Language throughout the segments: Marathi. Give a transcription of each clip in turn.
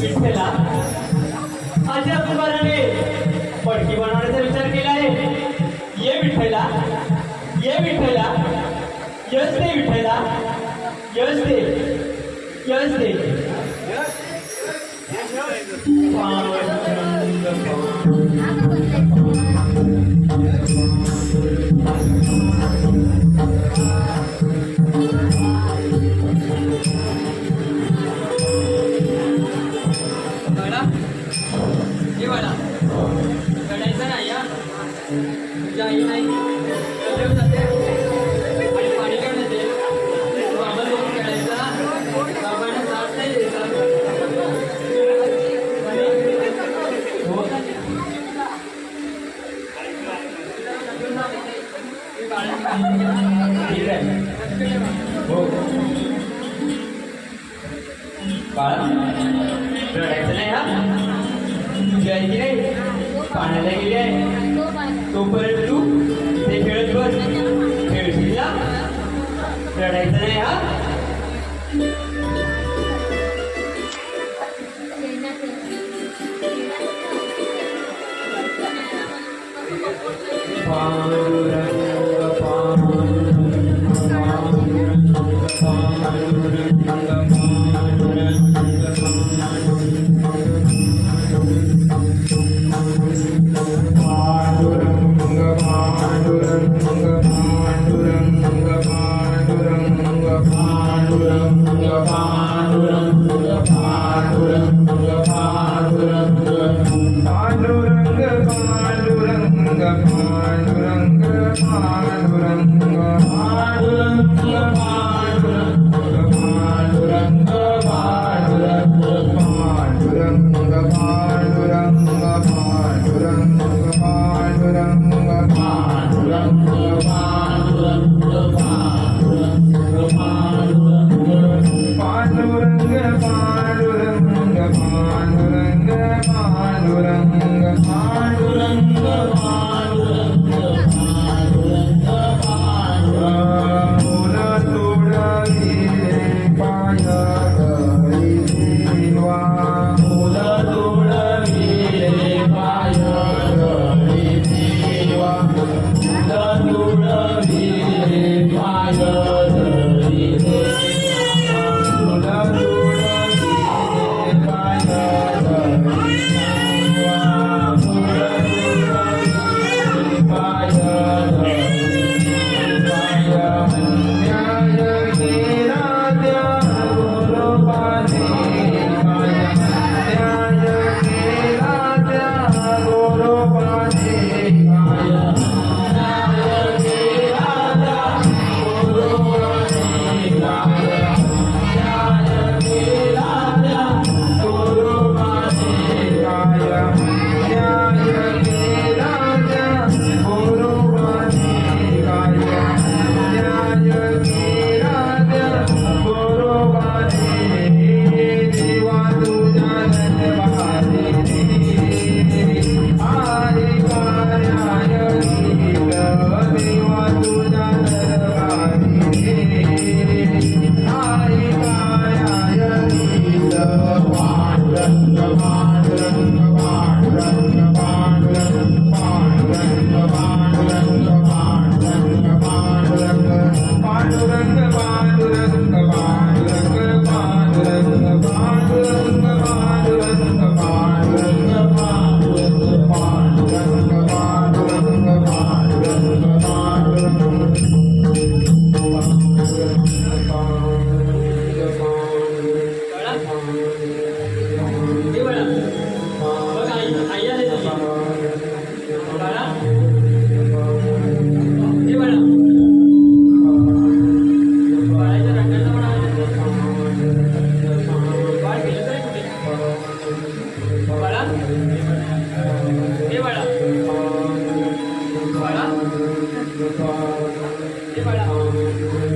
विठ्ठला माझ्या कुमाराने पडकी बनवण्याचा विचार केला आहे ये विठ्ठला ये विठ्ठला. यश दे विठ्ठला. यश दे. बाळा रडायचं नाही हा तुझी नाही पाण्याला गेली। आहे तोपर्यंत तू ते खेळत बस। खेळशील ना रडायचं Durante Thank you.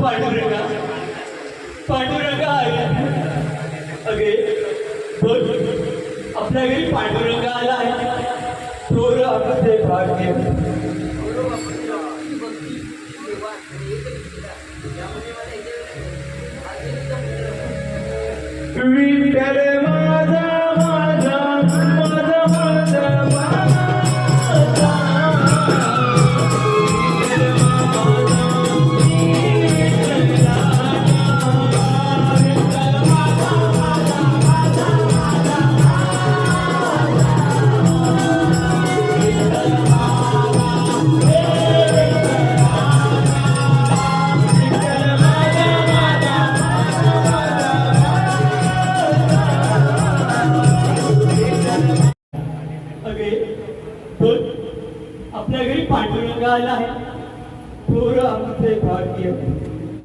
पांडुरंगा पांडुरंगा आला अगे बघ आपल्या घरी पांडुरंगा आला आहे. थोर भाग्य